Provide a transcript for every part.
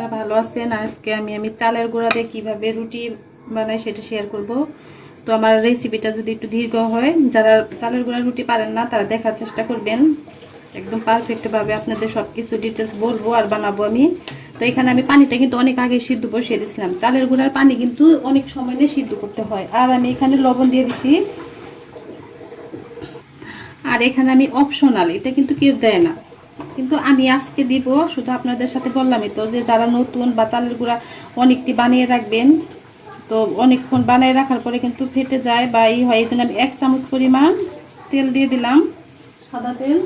আপনারা ভালো আছেন। আজকে আমি আমি চালের গুঁড়া দিয়ে কীভাবে রুটি বানাই সেটা শেয়ার করব। তো আমার রেসিপিটা যদি একটু দীর্ঘ হয়, যারা চালের গুঁড়া রুটি পারেন না, তারা দেখার চেষ্টা করবেন। একদম পারফেক্টভাবে আপনাদের সব কিছু ডিটেলস বলব আর বানাবো আমি। তো এখানে আমি পানিটা কিন্তু অনেক আগে সিদ্ধ বসিয়ে দিয়েছিলাম। চালের গুঁড়ার পানি কিন্তু অনেক সময় নিয়ে সিদ্ধ করতে হয়। আর আমি এখানে লবণ দিয়ে দিছি। আর এখানে আমি অপশনাল এটা কিন্তু কেউ দেয় না। কিন্তু আমি আজকে দিব, শুধু আপনাদের সাথে বললামই তো যে যারা নতুন বা চালের গুঁড়া অনেকটি বানিয়ে রাখবেন, তো অনেকক্ষণ বানিয়ে রাখার পরে কিন্তু ফেটে যায় বা ই হয়, এই জন্য আমি এক চামচ পরিমাণ তেল দিয়ে দিলাম, সাদা তেল।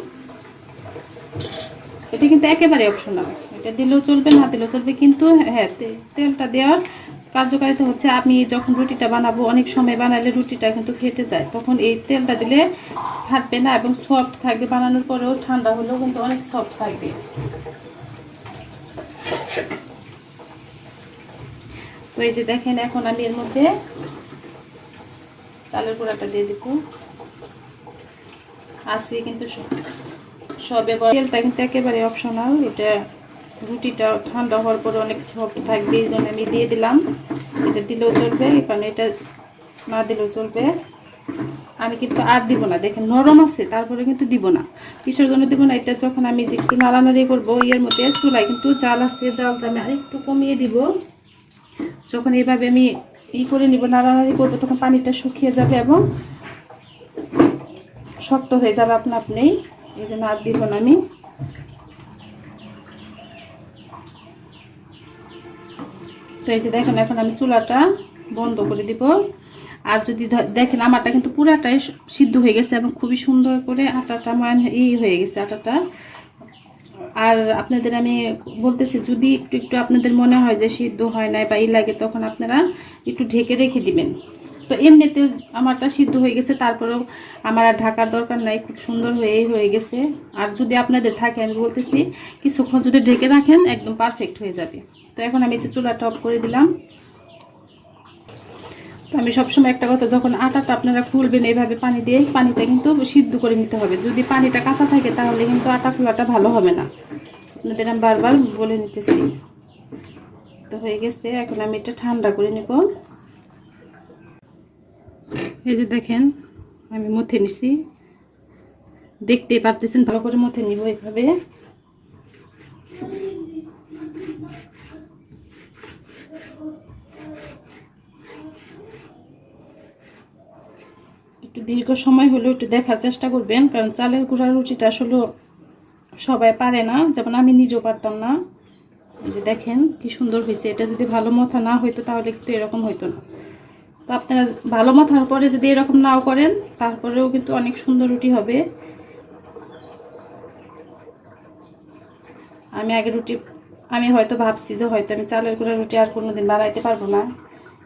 এটা কিন্তু একেবারে অপশনাল এটা দিলেও চলবে, না দিলেও চলবে, কিন্তু হ্যাঁ তেলটা দেওয়ার কার্যকারিতা হচ্ছে আমি যখন রুটিটা বানাবো, অনেক সময় বানালে রুটিটা কিন্তু ফেটে যায়। তখন এই তেলটা দিলে ফাটবে না এবং সফট থাকবে। বানানোর পরেও ঠান্ডা হলেও কিন্তু অনেক সফট থাকবে। তো এই যে দেখেন, এখন আমি এর মধ্যে চালের গুঁড়াটা দিয়ে দিব। আজকে কিন্তু সব- তেলটা কিন্তু একেবারে অপশনাল এটা রুটিটা ঠান্ডা হওয়ার পরে অনেক সফট থাকবে, এই জন্য আমি দিয়ে দিলাম। এটা দিলেও চলবে, কারণ এটা না দিলেও চলবে। আমি কিন্তু আর দিব না, দেখেন নরম আছে, তারপরে কিন্তু দিব না। কিসের জন্য দিব না? এটা যখন আমি যে একটু নাড়ানাড়ি করব, ইয়ের মধ্যে চুলায় কিন্তু জাল আছে, জালটা আমি আরেকটু কমিয়ে দিব। যখন এইভাবে আমি ই করে নিব, নাড়ানাড়ি করব, তখন পানিটা শুকিয়ে যাবে এবং শক্ত হয়ে যাবে আপনা আপনি। এই জন্য আর দিব না আমি। তো এই যে দেখেন, এখন আমি চুলাটা বন্ধ করে দিব। আর যদি দেখেন, আমারটা কিন্তু পুরাটাই সিদ্ধ হয়ে গেছে এবং খুবই সুন্দর করে আটাটা ময়ান ই হয়ে গেছে আটাটা। আর আপনাদের আমি বলতেছি, যদি একটু একটু আপনাদের মনে হয় যে সিদ্ধ হয় না বা ই লাগে, তখন আপনারা একটু ঢেকে রেখে দিবেন। তো এমনিতেও আমারটা সিদ্ধ হয়ে গেছে, তারপরেও আমার আর ঢাকার দরকার নাই, খুব সুন্দর হয়েই হয়ে গেছে। আর যদি আপনাদের থাকে, আমি বলতেছি, কিছুক্ষণ যদি ঢেকে রাখেন, একদম পারফেক্ট হয়ে যাবে। তো এখন আমি যে চুলাটা অফ করে দিলাম। তো আমি সবসময় একটা কথা, যখন আটাটা আপনারা খুলবেন এইভাবে পানি দিয়ে, পানিটা কিন্তু সিদ্ধ করে নিতে হবে। যদি পানিটা কাঁচা থাকে, তাহলে কিন্তু আটা খোলাটা ভালো হবে না। আপনাদের আমি বারবার বলে নিতেছি। তো হয়ে গেছে, এখন আমি এটা ঠান্ডা করে নেব। এই যে দেখেন, আমি মথে নিছি। দেখতে পারতেছেন, ভালো করে মথে নিব এইভাবে। একটু দীর্ঘ সময় হলেও একটু দেখার চেষ্টা করবেন, কারণ চালের গুঁড়া রুটিটা আসলে সবাই পারে না, যেমন আমি নিজেও পারতাম না। যে দেখেন, কি সুন্দর হয়েছে। এটা যদি ভালো মাথা না হইতো, তাহলে কিন্তু এরকম হইতো না। তো আপনারা ভালো মাথার পরে যদি এরকম নাও করেন, তারপরেও কিন্তু অনেক সুন্দর রুটি হবে। আমি আগে রুটি, আমি হয়তো ভাবছি যে হয়তো আমি চালের গুঁড়া রুটি আর কোনো দিন বানাইতে পারব না।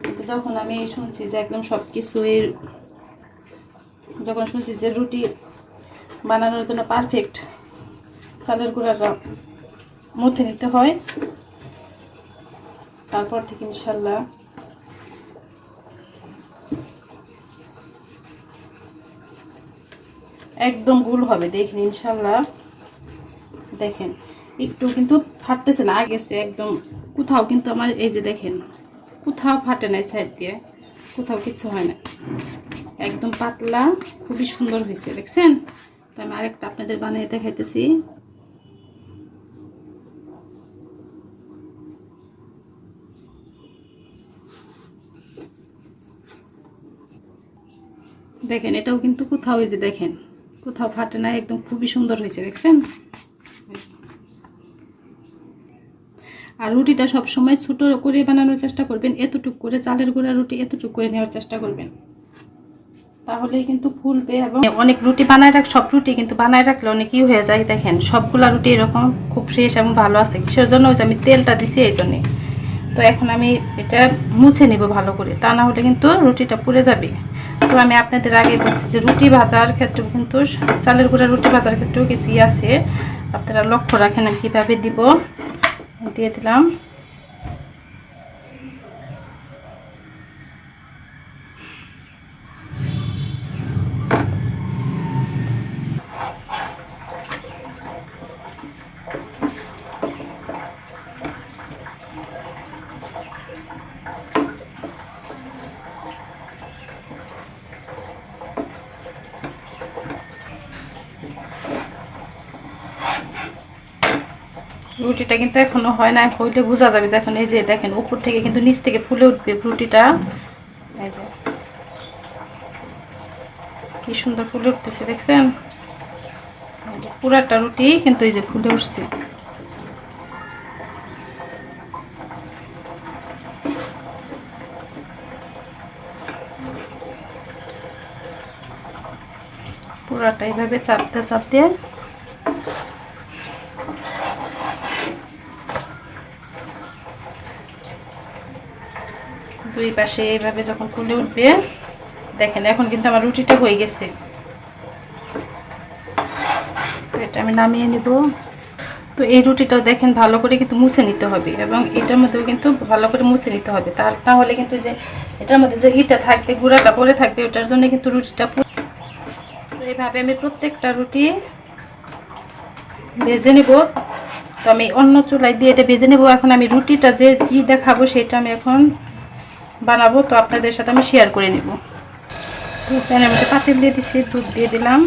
কিন্তু যখন আমি শুনছি যে একদম সব কিছুই যখন শুনছি যে রুটি বানানোর জন্য পারফেক্ট চালের গুঁড়াটা মধ্যে নিতে হয়, তারপর থেকে ইনশাল্লাহ একদম গুল হবে, দেখেন ইনশাল্লাহ দেখেন, একটু কিন্তু ফাটতেছে না গেছে একদম কোথাও কিন্তু আমার, এই যে দেখেন, কোথাও ফাটে নাই সাইড দিয়ে, কোথাও কিচ্ছু হয় না একদম পাতলা, খুবই সুন্দর হয়েছে, দেখছেন? তো আমি আরেকটা আপনাদের বানিয়ে দেখাইতেছি। দেখেন, এটাও কিন্তু কোথাও এই যে দেখেন কোথাও ফাটে না একদম খুবই সুন্দর হয়েছে, দেখছেন? আর রুটিটা সব সময় ছোট করে বানানোর চেষ্টা করবেন, এতটুক করে, চালের গুঁড়া রুটি এতটুক করে নেওয়ার চেষ্টা করবেন। তাহলেই কিন্তু ফুলবে এবং অনেক রুটি বানায় রাখ, সব রুটি কিন্তু বানায় রাখলে অনেক ই হয়ে যায়, দেখেন। সবগুলা রুটি এরকম খুব ফ্রেশ এবং ভালো আছে, কিসের জন্য? ওই যে আমি তেলটা দিছি, এই জন্যে। তো এখন আমি এটা মুছে নিব ভালো করে, তা না হলে কিন্তু রুটিটা পুড়ে যাবে। তো আমি আপনাদের আগে বলছি যে রুটি ভাজার ক্ষেত্রেও কিন্তু চালের গুঁড়া, রুটি ভাজার ক্ষেত্রেও কিছুই আছে। আপনারা লক্ষ্য রাখেন কীভাবে দিব। দিয়ে দিলাম। রুটিটা কিন্তু এখনও হয় না হইলে বোঝা যাবে যে এখন এই যে দেখেন, উপর থেকে কিন্তু নিচ থেকে ফুলে উঠবে রুটিটা। এই যে। কি সুন্দর ফুলে উঠতেছে, দেখছেন? পুরাটা রুটি কিন্তু এই যে ফুলে উঠছে। পুরাটা এইভাবে চাপতে চাপতে দুই পাশে এইভাবে যখন ফুলে উঠবে, দেখেন, এখন কিন্তু আমার রুটিটা হয়ে গেছে। তো এটা আমি নামিয়ে নিব। তো এই রুটিটাও দেখেন, ভালো করে কিন্তু মুছে নিতে হবে এবং এটার মধ্যেও কিন্তু ভালো করে মুছে নিতে হবে। তার তাহলে কিন্তু যে এটার মধ্যে যে ইটা থাকবে, গুঁড়াটা পরে থাকবে, ওটার জন্য কিন্তু রুটিটা তো এইভাবে আমি প্রত্যেকটা রুটি ভেজে নেব। তো আমি অন্য চুলায় দিয়ে এটা ভেজে নেব। এখন আমি রুটিটা যে ই দেখাবো, সেটা আমি এখন বানাবো, তো আপনাদের সাথে আমি শেয়ার করে নেব। তো প্যানের মধ্যে পাতিল দিয়ে দিচ্ছি দুধ দিয়ে দিলাম।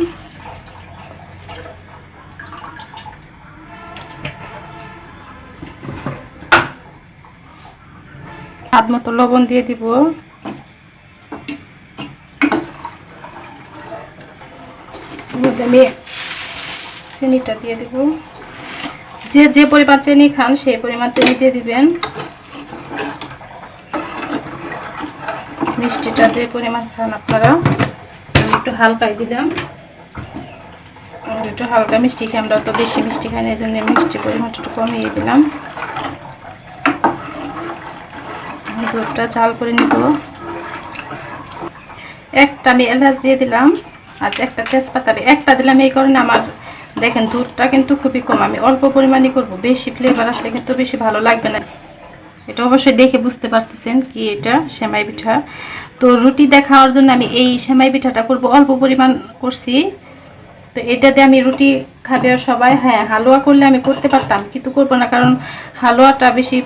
হাত মতো লবণ দিয়ে দিব। আমি চিনিটা দিয়ে দিব। যে যে পরিমাণ চিনি খান, সেই পরিমাণ চিনি দিয়ে দিবেন। মিষ্টিটা যে পরিমাণ খান আপনারা একটু হালকাই দিলাম। একটু হালকা মিষ্টি খাই, আমরা তো বেশি মিষ্টি খাই না, এই জন্য মিষ্টি পরিমাণটা একটু কমিয়ে দিলাম। দুধটা চাল করে নিব। একটা আমি এলাচ দিয়ে দিলাম, আর একটা তেজপাতা আমি একটা দিলাম এই কারণে আমার দেখেন দুধটা কিন্তু খুবই কম, আমি অল্প পরিমাণই করব, বেশি ফ্লেভার আসলে কিন্তু বেশি ভালো লাগবে না। এটা অবশ্যই দেখে বুঝতে পারতেছেন কি এটা সেমাই পিঠা। তো রুটি দেখাওয়ার জন্য আমি এই সেমাই পিঠাটা করব, অল্প পরিমাণ করছি। তো এটাতে আমি রুটি খাবে সবাই। হ্যাঁ হালুয়া করলে আমি করতে পারতাম, কিন্তু করব না, কারণ হালুয়াটা বেশি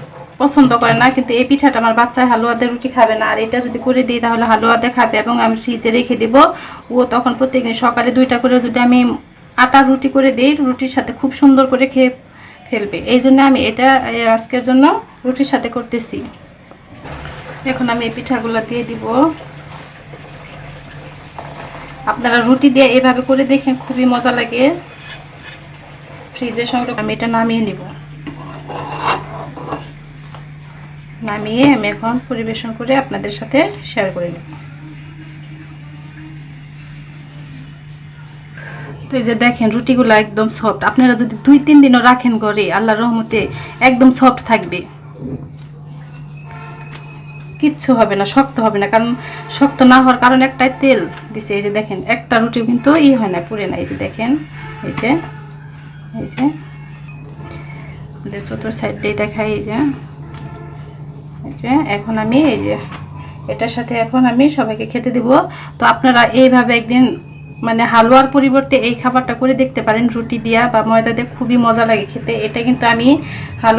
পছন্দ করে না। কিন্তু এই পিঠাটা আমার বাচ্চায় হালুয়াতে রুটি খাবে না। আর এটা যদি করে দিই, তাহলে হালুয়াতে খাবে এবং আমি ফ্রিজে রেখে দিব। ও তখন প্রত্যেকদিন সকালে দুইটা করে যদি আমি আটা রুটি করে দিই, রুটির সাথে খুব সুন্দর করে খেয়ে ফেলবে। এই জন্য আমি এটা আজকের জন্য রুটির সাথে করতেছি। এখন আমি এই পিঠাগুলো দিয়ে দিব। আপনারা রুটি দিয়ে এভাবে করে দেখেন, খুবই মজা লাগে। ফ্রিজের সঙ্গে আমি এটা নামিয়ে নিব। নামিয়ে আমি এখন পরিবেশন করে আপনাদের সাথে শেয়ার করে নেব। তো এই যে দেখেন, রুটিগুলো একদম সফট আপনারা যদি দুই, তিন দিনও রাখেন ঘরে, আল্লাহর রহমতে একদম সফট থাকবে। কিচ্ছু হবে না, শক্ত হবে না, কারণ শক্ত না হওয়ার কারণ একটাই তেল দিছে। এই যে দেখেন, একটা রুটি কিন্তু ই হয় না, পুড়ে না। এই যে দেখেন, এই যে এই যে। আমাদের চতুর সাইড দিয়ে দেখাই, এই যে। এই যে, এখন আমি, এই যে, এটার সাথে এখন আমি সবাইকে খেতে দিব। তো আপনারা এইভাবে একদিন মানে হালুয়ার পরিবর্তে এই খাবারটা করে দেখতে পারেন, রুটি দিয়া বা ময়দা দিয়ে, খুবই মজা লাগে খেতে। এটা কিন্তু আমি